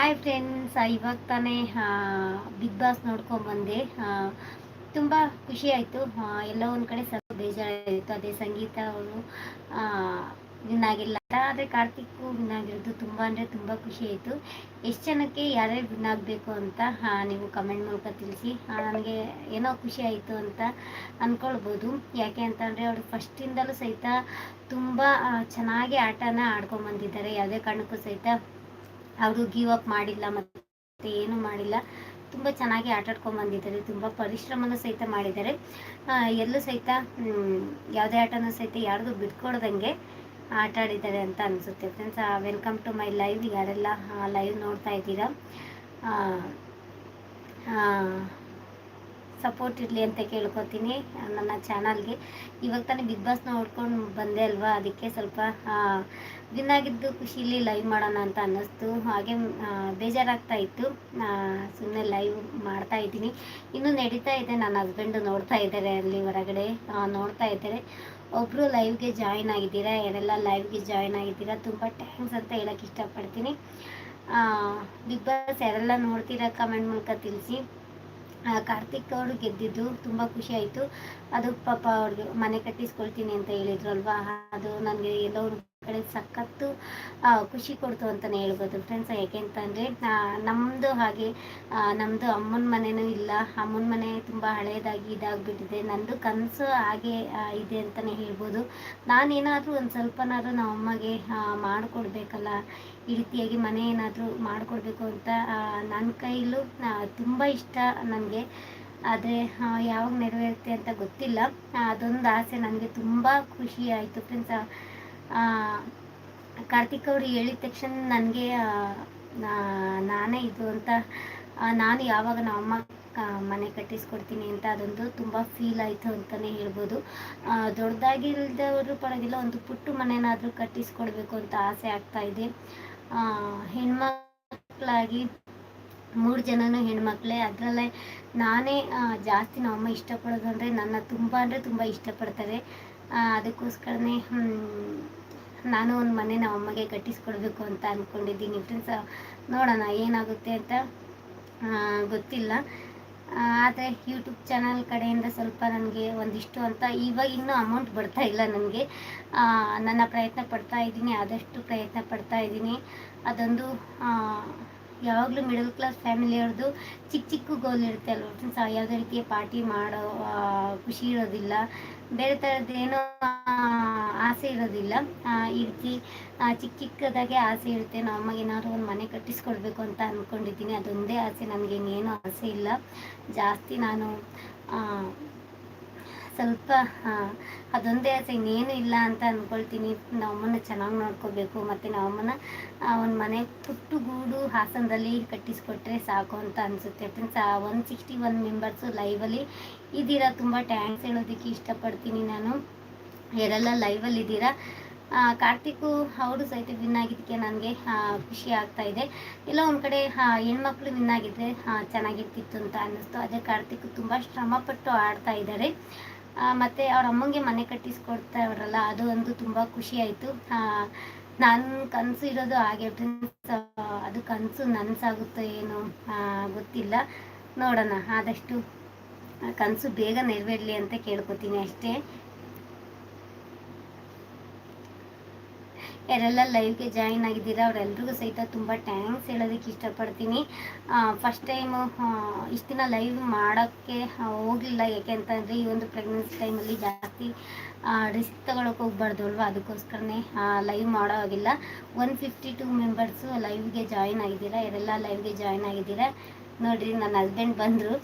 Hi friends ಇವಾಗ ತಾನೇ big boss ನೋಡ್ಕೊಂಬಂದೆ ತುಂಬ ಖುಷಿ ಆಯಿತು. ಎಲ್ಲ ಒಂದು ಕಡೆ ಸ್ವಲ್ಪ ಬೇಜಾರಾಯಿತು ಅದೇ ಸಂಗೀತ ಅವರು ವಿನ್ ಆಗಿಲ್ಲ ಆದರೆ ಕಾರ್ತಿಕ್ಕು ವಿನ್ ಆಗಿರೋದು ತುಂಬ ಅಂದರೆ ತುಂಬ ಖುಷಿ ಆಯಿತು. ಎಷ್ಟು ಜನಕ್ಕೆ ಯಾರ್ಯಾರು ವಿನ್ ಆಗಬೇಕು ಅಂತ ನೀವು ಕಮೆಂಟ್ ಮೂಲಕ ತಿಳಿಸಿ. ನನಗೆ ಏನೋ ಖುಷಿ ಆಯಿತು ಅಂತ ಅಂದ್ಕೊಳ್ಬೋದು ಯಾಕೆ ಅಂತಂದರೆ ಅವರು ಫಸ್ಟಿಂದಲೂ ಸಹಿತ ತುಂಬ ಚೆನ್ನಾಗಿ ಆಟನ ಆಡ್ಕೊಂಬಂದಿದ್ದಾರೆ ಯಾವುದೇ ಕಾರಣಕ್ಕೂ ಸಹಿತ ಅವರು ಗಿವ್ ಅಪ್ ಮಾಡಿಲ್ಲ ಮತ್ತು ಏನು ಮಾಡಿಲ್ಲ. ತುಂಬ ಚೆನ್ನಾಗಿ ಆಟ ಆಡ್ಕೊಂಡ್ ಬಂದಿದ್ದಾರೆ. ತುಂಬ ಪರಿಶ್ರಮನೂ ಸಹಿತ ಮಾಡಿದ್ದಾರೆ. ಎಲ್ಲೂ ಸಹಿತ ಯಾವುದೇ ಆಟನ ಸಹಿತ ಯಾರ್ದು ಬಿಟ್ಕೊಡ್ದಂಗೆ ಆಟ ಆಡಿದ್ದಾರೆ ಅಂತ ಅನಿಸುತ್ತೆ friends welcome to my live ಯಾರೆಲ್ಲ ಲೈವ್ ನೋಡ್ತಾ ಇದ್ದೀರಾ? ಸಪೋರ್ಟ್ ಇರಲಿ ಅಂತ ಕೇಳ್ಕೊತೀನಿ ನನ್ನ ಚಾನಲ್ಗೆ. ಇವಾಗ ತಾನೇ ಬಿಗ್ ಬಾಸ್ ನೋಡ್ಕೊಂಡು ಬಂದೆ ಅಲ್ವಾ, ಅದಕ್ಕೆ ಸ್ವಲ್ಪ ವಿನ್ ಆಗಿದ್ದು ಖುಷಿಲಿ ಲೈವ್ ಮಾಡೋಣ ಅಂತ ಅನ್ನಿಸ್ತು. ಹಾಗೆ ಬೇಜಾರಾಗ್ತಾ ಇತ್ತು. ಸುಮ್ಮನೆ ಲೈವ್ ಮಾಡ್ತಾ ಇದ್ದೀನಿ. ಇನ್ನೂ ನಡೀತಾ ಇದೆ, ನನ್ನ ಹಸ್ಬೆಂಡು ನೋಡ್ತಾ ಇದ್ದಾರೆ ಅಲ್ಲಿ ಹೊರಗಡೆ ನೋಡ್ತಾ ಇದ್ದಾರೆ. ಒಬ್ಬರು ಲೈವ್ಗೆ ಜಾಯಿನ್ ಆಗಿದ್ದೀರಾ, ಯಾರೆಲ್ಲ ಲೈವ್ಗೆ ಜಾಯಿನ್ ಆಗಿದ್ದೀರಾ, ತುಂಬ ಟ್ಯಾಂಕ್ಸ್ ಅಂತ ಹೇಳೋಕ್ಕೆ ಇಷ್ಟಪಡ್ತೀನಿ. ಬಿಗ್ ಬಾಸ್ ಯಾರೆಲ್ಲ ನೋಡ್ತೀರಾ ಕಮೆಂಟ್ ಮೂಲಕ ತಿಳಿಸಿ. ಕಾರ್ತಿಕ್ ಅವರು ಗೆದ್ದಿದ್ದು ತುಂಬ ಖುಷಿ ಆಯಿತು. ಅದು ಪಾಪ ಅವ್ರಿಗೆ ಮನೆ ಕಟ್ಟಿಸ್ಕೊಳ್ತೀನಿ ಅಂತ ಹೇಳಿದ್ರು ಅಲ್ವಾ? ಅದು ನನಗೆ ಎಲ್ಲೋ ಒಂದು ಕಡೆ ಸಖತ್ತು ಖುಷಿ ಕೊಡ್ತು ಅಂತಲೇ ಹೇಳ್ಬೋದು ಫ್ರೆಂಡ್ಸ್ ಯಾಕೆಂತಂದರೆ ನಮ್ಮದು ಹಾಗೆ ನಮ್ಮದು ಅಮ್ಮನ ಮನೆಯೂ ಇಲ್ಲ. ಅಮ್ಮನ ಮನೆ ತುಂಬ ಹಳೆಯದಾಗಿ ಇದಾಗ್ಬಿಟ್ಟಿದೆ. ನಂದು ಕನಸು ಹಾಗೆ ಇದೆ ಅಂತಲೇ ಹೇಳ್ಬೋದು. ನಾನೇನಾದರೂ ಒಂದು ಸ್ವಲ್ಪನಾದ್ರೂ ನಮ್ಮ ಅಮ್ಮಗೆ ಮಾಡಿಕೊಡ್ಬೇಕಲ್ಲ, ಈ ರೀತಿಯಾಗಿ ಮನೆ ಏನಾದರೂ ಮಾಡಿಕೊಡ್ಬೇಕು ಅಂತ ನನ್ನ ಕೈಲೂ ತುಂಬ ಇಷ್ಟ ನನಗೆ. ಆದರೆ ಯಾವಾಗ ನೆರವೇರುತ್ತೆ ಅಂತ ಗೊತ್ತಿಲ್ಲ. ಅದೊಂದು ಆಸೆ ನನಗೆ ತುಂಬ ಖುಷಿ ಆಯಿತು ಫ್ರೆಂಡ್ಸ್ ಕಾರ್ತಿಕ್ ಅವರು ಹೇಳಿದ ತಕ್ಷಣ ನನಗೆ ನಾನೇ ಇದು ಅಂತ ನಾನು ಯಾವಾಗ ನಮ್ಮಮ್ಮ ಕ- ಮನೆ ಕಟ್ಟಿಸ್ಕೊಡ್ತೀನಿ ಅಂತ ಅದೊಂದು ತುಂಬ ಫೀಲ್ ಆಯಿತು ಅಂತಲೇ ಹೇಳ್ಬೋದು. ದೊಡ್ಡದಾಗಿಲ್ದವರು ಪರವಾಗಿಲ್ಲ, ಒಂದು ಪುಟ್ಟು ಮನೆನಾದರೂ ಕಟ್ಟಿಸ್ಕೊಡ್ಬೇಕು ಅಂತ ಆಸೆ ಆಗ್ತಾ ಇದೆ. ಹೆಣ್ಮಕ್ಳಾಗಿ ಮೂರು ಜನನೂ ಹೆಣ್ಮಕ್ಳೇ, ಅದರಲ್ಲೇ ನಾನೇ ಜಾಸ್ತಿ ನಮ್ಮಮ್ಮ ಇಷ್ಟಪಡೋದು ಅಂದರೆ ನನ್ನ ತುಂಬ ಅಂದರೆ ತುಂಬ ಇಷ್ಟಪಡ್ತಾರೆ. ಅದಕ್ಕೋಸ್ಕರನೇ ನಾನು ಒಂದು ಮನೆ ನಮ್ಮ ಅಮ್ಮಗೆ ಕಟ್ಟಿಸ್ಕೊಡ್ಬೇಕು ಅಂತ ಅಂದ್ಕೊಂಡಿದ್ದೀನಿ ಫ್ರೆಂಡ್ಸ್ ನೋಡೋಣ ಏನಾಗುತ್ತೆ ಅಂತ ಗೊತ್ತಿಲ್ಲ. ಆದರೆ ಯೂಟ್ಯೂಬ್ ಚಾನಲ್ ಕಡೆಯಿಂದ ಸ್ವಲ್ಪ ನನಗೆ ಒಂದಿಷ್ಟು ಅಂತ, ಇವಾಗ ಇನ್ನೂ ಅಮೌಂಟ್ ಬರ್ತಾ ಇಲ್ಲ ನನಗೆ. ನನ್ನ ಪ್ರಯತ್ನ ಪಡ್ತಾ ಇದ್ದೀನಿ, ಆದಷ್ಟು ಪ್ರಯತ್ನ ಪಡ್ತಾ ಇದ್ದೀನಿ. ಅದೊಂದು ಯಾವಾಗಲೂ ಮಿಡಲ್ ಕ್ಲಾಸ್ ಫ್ಯಾಮಿಲಿಯವ್ರದ್ದು ಚಿಕ್ಕ ಚಿಕ್ಕ ಗೋಲ್ ಇರುತ್ತೆ ಅಲ್ವ? ಫ್ರೆಂಡ್ಸ್ ಯಾವುದೇ ರೀತಿಯ ಪಾರ್ಟಿ ಮಾಡೋ ಖುಷಿ ಇರೋದಿಲ್ಲ. ಬೇರೆ ಥರದ್ದೇನೋ ಆಸೆ ಇರೋದಿಲ್ಲ. ಈ ರೀತಿ ಚಿಕ್ಕ ಚಿಕ್ಕದಾಗೆ ಆಸೆ ಇರುತ್ತೆ. ನಮ್ಮ ಏನಾದ್ರು ಒಂದು ಮನೆ ಕಟ್ಟಿಸ್ಕೊಡ್ಬೇಕು ಅಂತ ಅಂದ್ಕೊಂಡಿದ್ದೀನಿ ಅದೊಂದೇ ಆಸೆ. ನನಗೆ ಇನ್ನೇನು ಆಸೆ ಇಲ್ಲ. ಜಾಸ್ತಿ ನಾನು ಸ್ವಲ್ಪ ಅದೊಂದೇ ಆಸೆ. ಇನ್ನೇನು ಇಲ್ಲ ಅಂತ ಅಂದ್ಕೊಳ್ತೀನಿ ನಮ್ಮನ್ನ ಚೆನ್ನಾಗಿ ನೋಡ್ಕೋಬೇಕು. ಮತ್ತು ನಮ್ಮನ್ನ ಒಂದು ಮನೆ ಪುಟ್ಟು ಗೂಡು ಹಾಸನದಲ್ಲಿ ಕಟ್ಟಿಸ್ಕೊಟ್ರೆ ಸಾಕು ಅಂತ ಅನಿಸುತ್ತೆ. Friends one sixty one members ಲೈವಲ್ಲಿ ಇದ್ದೀರಾ? ತುಂಬ ಟ್ಯಾಂಕ್ಸ್ ಹೇಳೋದಕ್ಕೆ ಇಷ್ಟಪಡ್ತೀನಿ ನಾನು. ಯಾರೆಲ್ಲ ಲೈವಲ್ಲಿ ಇದ್ದೀರಾ? ಕಾರ್ತಿಕು ಅವರು ಸಹಿತ ವಿನ್ ಆಗಿದ್ದಕ್ಕೆ ನನಗೆ ಖುಷಿ ಆಗ್ತಾ ಇದೆ. ಇಲ್ಲ ಒಂದು ಕಡೆ ಹೆಣ್ಮಕ್ಳು ವಿನ್ ಆಗಿದ್ರೆ ಚೆನ್ನಾಗಿರ್ತಿತ್ತು ಅಂತ ಅನ್ನಿಸ್ತು. ಅದೇ ಕಾರ್ತಿಕ್ ತುಂಬ ಶ್ರಮಪಟ್ಟು ಆಡ್ತಾ ಇದ್ದಾರೆ. ಮತ್ತು ಅವ್ರ ಅಮ್ಮಂಗೆ ಮನೆ ಕಟ್ಟಿಸ್ಕೊಡ್ತಾ ಇವ್ರಲ್ಲ ಅದು ಒಂದು ತುಂಬ ಖುಷಿ ಆಯಿತು. ನನ್ನ ಕನಸು ಇರೋದು ಹಾಗೆ ಫ್ರೆಂಡ್ಸ್ ಅದು ಕನಸು ನನಸಾಗುತ್ತೋ ಏನೋ ಗೊತ್ತಿಲ್ಲ. ನೋಡೋಣ, ಆದಷ್ಟು ಕನಸು ಬೇಗ ನೆರವೇರಲಿ ಅಂತ ಕೇಳ್ಕೊತೀನಿ ಅಷ್ಟೇ. ಯಾರೆಲ್ಲ ಲೈವ್ಗೆ ಜಾಯಿನ್ ಆಗಿದ್ದೀರಾ? ಅವರೆಲ್ರಿಗೂ ಸಹಿತ ತುಂಬ ಟ್ಯಾಂಕ್ಸ್ ಹೇಳೋದಕ್ಕೆ ಇಷ್ಟಪಡ್ತೀನಿ. ಫಸ್ಟ್ ಟೈಮು ಇಷ್ಟು ದಿನ ಲೈವ್ ಮಾಡೋಕ್ಕೆ ಹೋಗಲಿಲ್ಲ ಯಾಕೆ ಅಂತಂದರೆ ಈ ಒಂದು ಪ್ರೆಗ್ನೆನ್ಸಿ ಟೈಮಲ್ಲಿ ಜಾಸ್ತಿ ರಿಸ್ಕ್ ತಗೊಳಕ್ಕೆ ಹೋಗ್ಬಾರ್ದು ಅಲ್ವಾ? ಅದಕ್ಕೋಸ್ಕರನೇ ಲೈವ್ ಮಾಡೋ ಆಗಿಲ್ಲ ಒನ್ ಫಿಫ್ಟಿ ಟೂ ಮೆಂಬರ್ಸು ಲೈವ್ಗೆ ಜಾಯಿನ್ ಆಗಿದ್ದೀರಾ? ಯಾರೆಲ್ಲ ಲೈವ್ಗೆ ಜಾಯಿನ್ ಆಗಿದ್ದೀರಾ? ನೋಡಿರಿ ನನ್ನ ಹಸ್ಬೆಂಡ್ ಬಂದರು.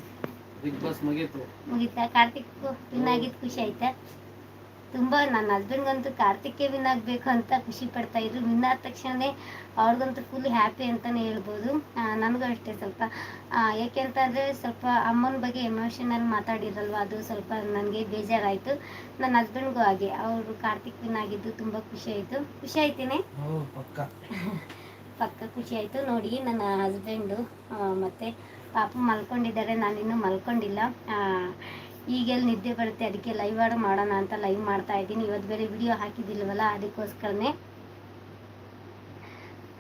ಬಿಗ್ ಬಾಸ್ ಮುಗೀತು. ಮುಗಿತಾ? ಕಾರ್ತಿಕ್ ವಿನ್ ಆಗಿದ್ದು ಖುಷಿ ಆಯ್ತಾ? ತುಂಬ ನನ್ನ ಹಸ್ಬೆಂಡ್ಗಂತೂ ಕಾರ್ತಿಕ್ಗೆ ವಿನ್ ಆಗ್ಬೇಕು ಅಂತ ಖುಷಿ ಪಡ್ತಾ ಇದ್ರು. ವಿನ್ ಆದ ತಕ್ಷಣನೇ ಅವ್ರಿಗಂತೂ ಫುಲ್ ಹ್ಯಾಪಿ ಅಂತಾನೆ ಹೇಳ್ಬೋದು. ನನಗೂ ಅಷ್ಟೇ ಸ್ವಲ್ಪ. ಯಾಕೆ ಅಂತಂದರೆ ಸ್ವಲ್ಪ ಅಮ್ಮನ ಬಗ್ಗೆ ಎಮೋಷನಲ್ ಮಾತಾಡಿರಲ್ವ ಅದು ಸ್ವಲ್ಪ ನನಗೆ ಬೇಜಾರಾಯ್ತು. ನನ್ನ ಹಸ್ಬೆಂಡ್ಗೂ ಹಾಗೆ. ಅವರು ಕಾರ್ತಿಕ್ ವಿನ್ ಆಗಿದ್ದು ತುಂಬ ಖುಷಿ ಆಯಿತು. ಖುಷಿ ಆಯ್ತೇನೆ? ಪಕ್ಕ. ಪಕ್ಕ ಖುಷಿ ಆಯಿತು. ನೋಡಿ ನನ್ನ ಹಸ್ಬೆಂಡು ಮತ್ತೆ ಪಾಪ ಮಲ್ಕೊಂಡಿದ್ದಾರೆ. ನಾನಿನ್ನೂ ಮಲ್ಕೊಂಡಿಲ್ಲ. ಆ, ಈಗೆಲ್ಲಿ ನಿದ್ದೆ ಬರುತ್ತೆ, ಅದಕ್ಕೆ ಲೈವ್ ಆಡು ಮಾಡೋಣ ಅಂತ ಲೈವ್ ಮಾಡ್ತಾ ಇದ್ದೀನಿ. ಇವತ್ತು ಬೇರೆ ವಿಡಿಯೋ ಹಾಕಿದ್ದಿಲ್ವಲ್ಲ, ಅದಕ್ಕೋಸ್ಕರನೇ.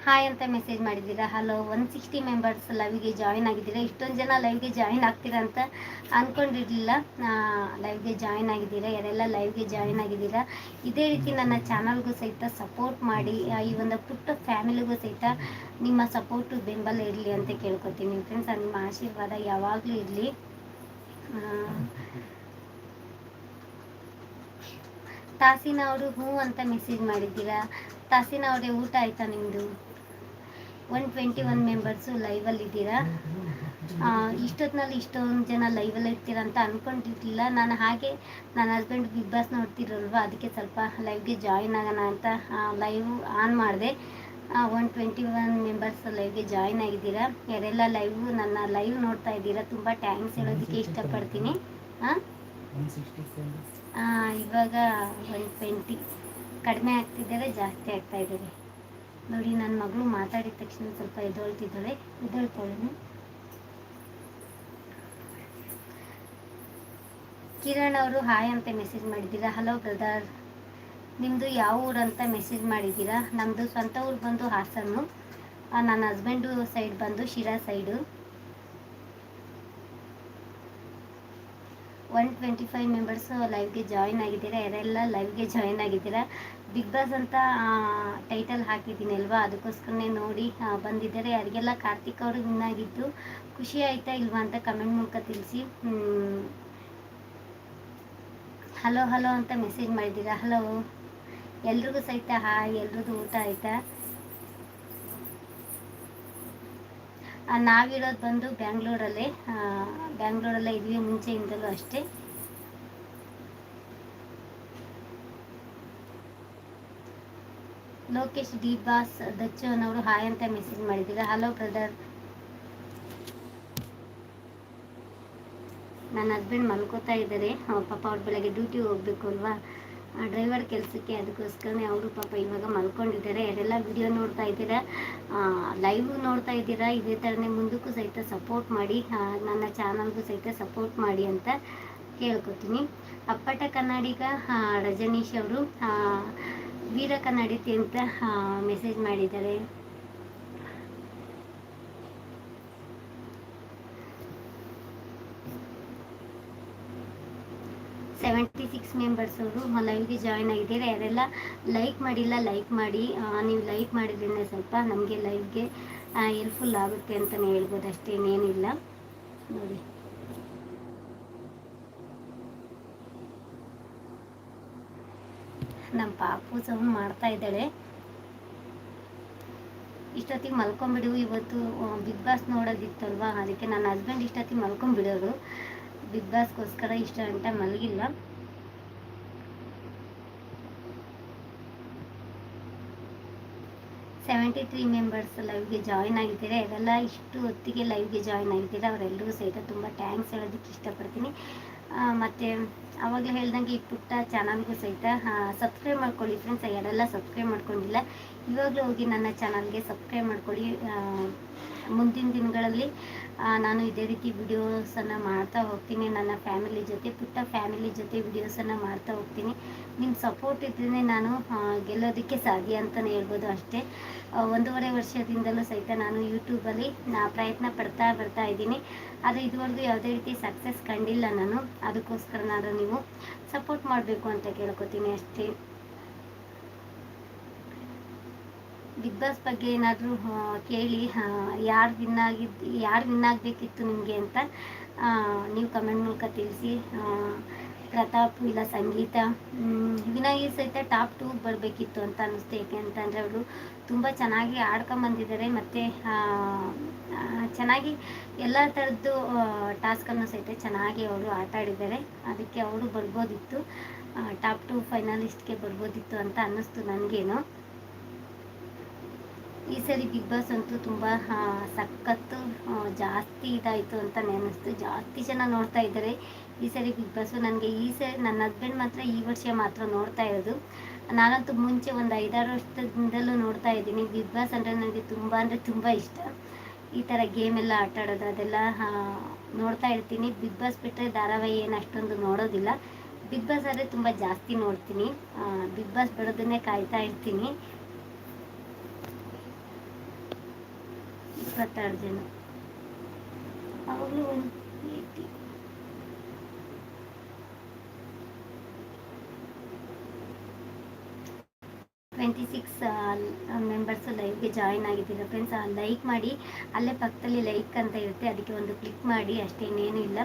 ಹಾಯ್ ಅಂತ ಮೆಸೇಜ್ ಮಾಡಿದ್ದೀರಾ? ಹಲೋ ಒನ್ ಸಿಕ್ಸ್ಟಿ ಮೆಂಬರ್ಸ್ ಲೈವ್ಗೆ ಜಾಯಿನ್ ಆಗಿದ್ದೀರಾ? ಇಷ್ಟೊಂದು ಜನ ಲೈವ್ಗೆ ಜಾಯಿನ್ ಆಗ್ತೀರಾ ಅಂತ ಅಂದ್ಕೊಂಡಿರಲಿಲ್ಲ ಲೈವ್ಗೆ ಜಾಯಿನ್ ಆಗಿದ್ದೀರಾ? ಯಾರೆಲ್ಲ ಲೈವ್ಗೆ ಜಾಯಿನ್ ಆಗಿದ್ದೀರಾ? ಇದೇ ರೀತಿ ನನ್ನ ಚಾನಲ್ಗೂ ಸಹಿತ ಸಪೋರ್ಟ್ ಮಾಡಿ ಈ ಒಂದು ಪುಟ್ಟ ಫ್ಯಾಮಿಲಿಗೂ ಸಹಿತ ನಿಮ್ಮ ಸಪೋರ್ಟು ಬೆಂಬಲ ಇರಲಿ ಅಂತ ಕೇಳ್ಕೊತೀನಿ. ಫ್ರೆಂಡ್ಸ್ ನಿಮ್ಮ ಆಶೀರ್ವಾದ ಯಾವಾಗಲೂ ಇರಲಿ. ತಾಸಿನ ಅವರು ಹ್ಞೂ ಅಂತ ಮೆಸೇಜ್ ಮಾಡಿದ್ದೀರಾ? ತಾಸಿನ ಅವರೇ ಊಟ ಆಯ್ತಾ ನಿಮ್ಮದು ಒನ್ ಟ್ವೆಂಟಿ ಒನ್ ಮೆಂಬರ್ಸು ಲೈವಲ್ಲಿ ಇದ್ದೀರಾ? ಇಷ್ಟೊತ್ತಿನಲ್ಲಿ ಇಷ್ಟೊಂದು ಜನ ಲೈವಲ್ಲಿ ಇರ್ತೀರ ಅಂತ ಅಂದ್ಕೊಂಡಿರ್ಲಿಲ್ಲ ನಾನು ಹಾಗೆ ನನ್ನ ಹಸ್ಬೆಂಡ್ ಬಿಗ್ ಬಾಸ್ ನೋಡ್ತಿರಲ್ವ? ಅದಕ್ಕೆ ಸ್ವಲ್ಪ ಲೈವ್ಗೆ ಜಾಯಿನ್ ಆಗೋಣ ಅಂತ ಲೈವ್ ಆನ್ ಮಾಡಿದೆ. ಒನ್ ಟ್ವೆಂಟಿ ಒನ್ ಮೆಂಬರ್ಸ್ ಲೈವ್ಗೆ ಜಾಯ್ನ್ ಆಗಿದ್ದೀರಾ? ಯಾರೆಲ್ಲ ಲೈವ್ ನನ್ನ ಲೈವ್ ನೋಡ್ತಾ ಇದ್ದೀರಾ? ತುಂಬ ಟ್ಯಾಂಕ್ಸ್ ಹೇಳೋದಕ್ಕೆ ಇಷ್ಟಪಡ್ತೀನಿ. ಹಾಂ ಇವಾಗ ಒನ್ ಟ್ವೆಂಟಿ ಕಡಿಮೆ ಆಗ್ತಿದ್ದಾರೆ, ಜಾಸ್ತಿ ಆಗ್ತಾ ಇದ್ದಾರೆ. ನೋಡಿ ನನ್ನ ಮಗಳು ಮಾತಾಡಿದ ತಕ್ಷಣ ಸ್ವಲ್ಪ ಎದ್ದೊಳ್ತಿದ್ದಾಳೆ. ಎದ್ದೊಳ್ತಾಳೆ ಕಿರಣ್ ಅವರು ಹಾಯ್ ಅಂತ ಮೆಸೇಜ್ ಮಾಡಿದ್ದೀರಾ? ಹಲೋ ಬ್ರದರ್ ನಿಮ್ಮದು ಯಾವ ಊರು ಅಂತ ಮೆಸೇಜ್ ಮಾಡಿದ್ದೀರಾ? ನಮ್ಮದು ಸ್ವಂತ ಊರು ಬಂದು ಹಾಸನು. ನನ್ನ ಹಸ್ಬೆಂಡು ಸೈಡ್ ಬಂದು Shira side one twenty five members ಲೈವ್ಗೆ join ಆಗಿದ್ದೀರಾ? ಯಾರೆಲ್ಲ ಲೈವ್ಗೆ ಜಾಯಿನ್ ಆಗಿದ್ದೀರಾ? ಬಿಗ್ ಬಾಸ್ ಅಂತ ಟೈಟಲ್ ಹಾಕಿದ್ದೀನಿ ಅಲ್ವಾ ಅದಕ್ಕೋಸ್ಕರನೇ ನೋಡಿ ಬಂದಿದ್ದಾರೆ. ಯಾರಿಗೆಲ್ಲ ಕಾರ್ತಿಕ್ ಅವರು ವಿನ್ ಆಗಿದ್ದು, ಖುಷಿ ಆಯ್ತಾ ಇಲ್ವಾ ಅಂತ ಕಮೆಂಟ್ ಮೂಲಕ ತಿಳಿಸಿ. ಹಲೋ ಹಲೋ ಅಂತ ಮೆಸೇಜ್ ಮಾಡಿದ್ದೀರಾ? ಹಲೋ ಎಲ್ರಿಗೂ ಸಹಿತ ಹಾಯ್ ಎಲ್ರದ್ದು ಊಟ ಆಯ್ತಾ? ನಾವಿರೋದು ಬಂದು ಬ್ಯಾಂಗ್ಳೂರಲ್ಲೇ. ಬ್ಯಾಂಗ್ಳೂರಲ್ಲೇ ಇದ್ವಿ ಮುಂಚೆಯಿಂದಲೂ ಅಷ್ಟೇ. ಲೋಕೇಶ್ ಡಿ ಬಾಸ್ ದಚ್ಚು ಅನ್ನೋರು ಹಾಯ್ ಅಂತ ಮೆಸೇಜ್ ಮಾಡಿದ್ದೀರಾ? Hello, brother. ನನ್ನ ಹಸ್ಬೆಂಡ್ ಮಲ್ಕೋತಾ ಇದ್ದಾರೆ. ಪಾಪ ಅವ್ರು ಬೆಳಗ್ಗೆ ಡ್ಯೂಟಿ ಹೋಗ್ಬೇಕು ಅಲ್ವಾ? ಡ್ರೈವರ್ ಕೆಲಸಕ್ಕೆ ಅದಕ್ಕೋಸ್ಕರನೇ ಅವರು ಪಾಪ ಇವಾಗ ಮಲ್ಕೊಂಡಿದ್ದಾರೆ. ಯಾರೆಲ್ಲ ವಿಡಿಯೋ ನೋಡ್ತಾ ಇದ್ದೀರಾ ಲೈವ್ ನೋಡ್ತಾ ಇದ್ದೀರಾ ಇದೇ ಥರನೇ ಮುಂದಕ್ಕೂ ಸಹಿತ ಸಪೋರ್ಟ್ ಮಾಡಿ ನನ್ನ ಚಾನಲ್ಗೂ ಸಹಿತ ಸಪೋರ್ಟ್ ಮಾಡಿ ಅಂತ ಕೇಳ್ಕೊತೀನಿ. ಅಪ್ಪಟ ಕನ್ನಡಿಗ ರಜನೀಶ್ ಅವರು ಆ, ವೀರ ಕನ್ನಡಿತಿ ಅಂತ ಮೆಸೇಜ್ ಮಾಡಿದ್ದಾರೆ. ಸೆವೆಂಟಿ ಸಿಕ್ಸ್ ಮೆಂಬರ್ಸ್ ಅವರು ಲೈವ್ಗೆ ಜಾಯ್ನ್ ಆಗಿದ್ದೀರಾ. ಯಾರೆಲ್ಲ ಲೈಕ್ ಮಾಡಿಲ್ಲ ಲೈಕ್ ಮಾಡಿ. ನೀವು ಲೈಕ್ ಮಾಡಿದ್ರಿಂದ ಸ್ವಲ್ಪ ನಮಗೆ ಲೈವ್ಗೆ ಹೆಲ್ಪ್ಫುಲ್ ಆಗುತ್ತೆ ಅಂತಲೇ ಹೇಳ್ಬೋದು ಅಷ್ಟೇ, ಇನ್ನೇನಿಲ್ಲ. ನೋಡಿ. ನಮ್ಮ ಪಾಪು ಸೌಂಡ್ ಮಾಡ್ತಾ ಇದ್ದಾಳೆ. ಇಷ್ಟೊತ್ತಿಗೆ ಮಲ್ಕೊಂಡ್ಬಿಡು ಇವತ್ತು ಬಿಗ್ ಬಾಸ್ ನೋಡೋದಿತ್ತಲ್ವಾ? ಅದಕ್ಕೆ ನನ್ನ ಹಸ್ಬೆಂಡ್ ಇಷ್ಟೊತ್ತಿಗೆ ಮಲ್ಕೊಂಬಿಡೋರು. ಬಿಗ್ ಬಾಸ್ಗೋಸ್ಕರ ಇಷ್ಟ ಅಂತ ಮಲಗಿಲ್ಲ. ಸೆವೆಂಟಿ ತ್ರೀ ಮೆಂಬರ್ಸ್ ಲೈವ್ಗೆ ಜಾಯ್ನ್ ಆಗಿದ್ದೀರಾ? ಅವರೆಲ್ಲ ಇಷ್ಟು ಹೊತ್ತಿಗೆ ಲೈವ್ಗೆ ಜಾಯ್ನ್ ಆಗಿದ್ದೀರಾ? ಅವರೆಲ್ಲರೂ ಸಹಿತ ತುಂಬ ಥ್ಯಾಂಕ್ಸ್ ಹೇಳೋದಕ್ಕೆ ಇಷ್ಟಪಡ್ತೀನಿ. ಮತ್ತು ಆವಾಗಲೇ ಹೇಳ್ದಂಗೆ ಈ ಪುಟ್ಟ ಚಾನಲ್ಗೂ ಸಹಿತ ಸಬ್ಸ್ಕ್ರೈಬ್ ಮಾಡ್ಕೊಳ್ಳಿ ಫ್ರೆಂಡ್ಸ್ ಯಾರೆಲ್ಲ ಸಬ್ಸ್ಕ್ರೈಬ್ ಮಾಡ್ಕೊಂಡಿಲ್ಲ, ಇವಾಗಲೂ ಹೋಗಿ ನನ್ನ ಚಾನಲ್ಗೆ ಸಬ್ಸ್ಕ್ರೈಬ್ ಮಾಡ್ಕೊಳ್ಳಿ. ಮುಂದಿನ ದಿನಗಳಲ್ಲಿ ನಾನು ಇದೇ ರೀತಿ ವಿಡಿಯೋಸನ್ನು ಮಾಡ್ತಾ ಹೋಗ್ತೀನಿ. ನನ್ನ ಫ್ಯಾಮಿಲಿ ಜೊತೆ, ಪುಟ್ಟ ಫ್ಯಾಮಿಲಿ ಜೊತೆ ವಿಡಿಯೋಸನ್ನು ಮಾಡ್ತಾ ಹೋಗ್ತೀನಿ. ನಿಮ್ಮ ಸಪೋರ್ಟ್ ಇದ್ರೇ ನಾನು ಗೆಲ್ಲೋದಕ್ಕೆ ಸಾಧ್ಯ ಅಂತಲೇ ಹೇಳ್ಬೋದು ಅಷ್ಟೇ. ಒಂದೂವರೆ ವರ್ಷದಿಂದಲೂ ಸಹಿತ ನಾನು ಯೂಟ್ಯೂಬಲ್ಲಿ ನಾ ಪ್ರಯತ್ನ ಪಡ್ತಾ ಬರ್ತಾ ಇದ್ದೀನಿ. ಆದರೆ ಇದುವರೆಗೂ ಯಾವುದೇ ರೀತಿ ಸಕ್ಸಸ್ ಕಂಡಿಲ್ಲ ನಾನು. ಅದಕ್ಕೋಸ್ಕರ ನೀವು ಸಪೋರ್ಟ್ ಮಾಡಬೇಕು ಅಂತ ಕೇಳ್ಕೊತೀನಿ ಅಷ್ಟೇ. ಬಿಗ್ ಬಾಸ್ ಬಗ್ಗೆ ಏನಾದರೂ ಕೇಳಿ ಯಾರು ವಿನ್ ಆಗಿದ್ದು ಯಾರು ವಿನ್ ಆಗಬೇಕಿತ್ತು ನಿಮಗೆ ಅಂತ ನೀವು ಕಮೆಂಟ್ ಮೂಲಕ ತಿಳಿಸಿ. ಪ್ರತಾಪ್ ಇಲ್ಲ ಸಂಗೀತ ವಿನಯ್ ಸಹಿತ ಟಾಪ್ ಟೂ ಬರಬೇಕಿತ್ತು ಅಂತ ಅನ್ನಿಸ್ತು ಏಕೆ ಅಂತಂದರೆ ಅವರು ತುಂಬ ಚೆನ್ನಾಗಿ ಆಡ್ಕೊಂಬಂದಿದ್ದಾರೆ ಮತ್ತು ಚೆನ್ನಾಗಿ ಎಲ್ಲ ಥರದ್ದು ಟಾಸ್ಕನ್ನು ಸಹಿತ ಚೆನ್ನಾಗಿ ಅವರು ಆಟ ಆಡಿದ್ದಾರೆ. ಅದಕ್ಕೆ ಅವರು ಬರ್ಬೋದಿತ್ತು. ಟಾಪ್ ಟು ಫೈನಲಿಸ್ಟ್ಗೆ ಬರ್ಬೋದಿತ್ತು ಅಂತ ಅನ್ನಿಸ್ತು ನನಗೇನು. ಈ ಸರಿ ಬಿಗ್ ಬಾಸ್ ಅಂತೂ ತುಂಬ ಸಖತ್ತು ಜಾಸ್ತಿ ಇದಾಯಿತು ಅಂತ ನೆನೆಸ್ತು. ಜಾಸ್ತಿ ಜನ ನೋಡ್ತಾ ಇದ್ದಾರೆ. ಈ ಸರಿ ಬಿಗ್ ಬಾಸು ನನಗೆ ಈ ಸರಿ ನನ್ನ ಹಸ್ಬೆಂಡ್ ಮಾತ್ರ ಈ ವರ್ಷ ಮಾತ್ರ ನೋಡ್ತಾ ಇರೋದು. ನಾನಂತೂ ಮುಂಚೆ ಒಂದು ಐದಾರು ವರ್ಷದಿಂದಲೂ ನೋಡ್ತಾ ಇದ್ದೀನಿ. ಬಿಗ್ ಬಾಸ್ ಅಂದರೆ ನನಗೆ ತುಂಬ ಅಂದರೆ ತುಂಬ ಇಷ್ಟ. ಈ ಥರ ಗೇಮ್ ಎಲ್ಲ ಆಟ ಆಡೋದು, ಅದೆಲ್ಲ ನೋಡ್ತಾ ಇರ್ತೀನಿ. ಬಿಗ್ ಬಾಸ್ ಬಿಟ್ಟರೆ ಧಾರಾವಾಹಿ ಏನು ಅಷ್ಟೊಂದು ನೋಡೋದಿಲ್ಲ. ಬಿಗ್ ಬಾಸ್ ಆದರೆ ತುಂಬ ಜಾಸ್ತಿ ನೋಡ್ತೀನಿ. ಬಿಗ್ ಬಾಸ್ ಬರೋದನ್ನೇ ಕಾಯ್ತಾ ಇರ್ತೀನಿ. ಇಪ್ಪತ್ತೆರಡು ಜನ. ಒಂದು ಏಯ್ಟಿ ಟ್ವೆಂಟಿ ಸಿಕ್ಸ್ ಮೆಂಬರ್ಸ್ ಲೈವ್ಗೆ ಜಾಯಿನ್ ಆಗಿದ್ದೀರ ಫ್ರೆಂಡ್ಸ್ ಆ ಲೈಕ್ ಮಾಡಿ, ಅಲ್ಲೇ ಪಕ್ಕದಲ್ಲಿ ಲೈಕ್ ಅಂತ ಇರುತ್ತೆ. ಅದಕ್ಕೆ ಒಂದು ಕ್ಲಿಕ್ ಮಾಡಿ, ಅಷ್ಟೇನೇನು ಇಲ್ಲ.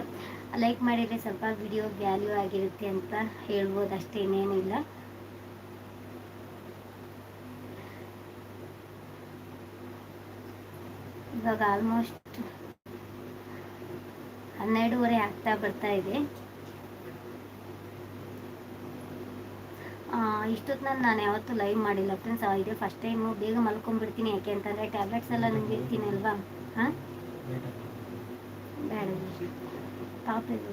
ಲೈಕ್ ಮಾಡಿದರೆ ಸ್ವಲ್ಪ ವಿಡಿಯೋ ವ್ಯಾಲ್ಯೂ ಆಗಿರುತ್ತೆ ಅಂತ ಹೇಳ್ಬೋದು, ಅಷ್ಟೇನೇನು ಇಲ್ಲ. ಇವಾಗ ಆಲ್ಮೋಸ್ಟ್ ಹನ್ನೆರಡೂವರೆ ಆಗ್ತಾ ಬರ್ತಾ ಇದೆ. ಇಷ್ಟೊತ್ತು ನಾನು ಯಾವತ್ತೂ ಲೈವ್ ಮಾಡಿಲ್ಲ ಫ್ರೆಂಡ್ಸ್ ಇದೆ ಫಸ್ಟ್ ಟೈಮು ಬೇಗ ಮಲ್ಕೊಂಡ್ಬಿಡ್ತೀನಿ. ಯಾಕೆ ಅಂತಂದರೆ ಟ್ಯಾಬ್ಲೆಟ್ಸ್ ಎಲ್ಲ ನಂಗೆ ಇರ್ತೀನಿ ಅಲ್ವಾ? ಹಾಂ? ಬೇಡ. ಪಾಪ ಬೇಡ.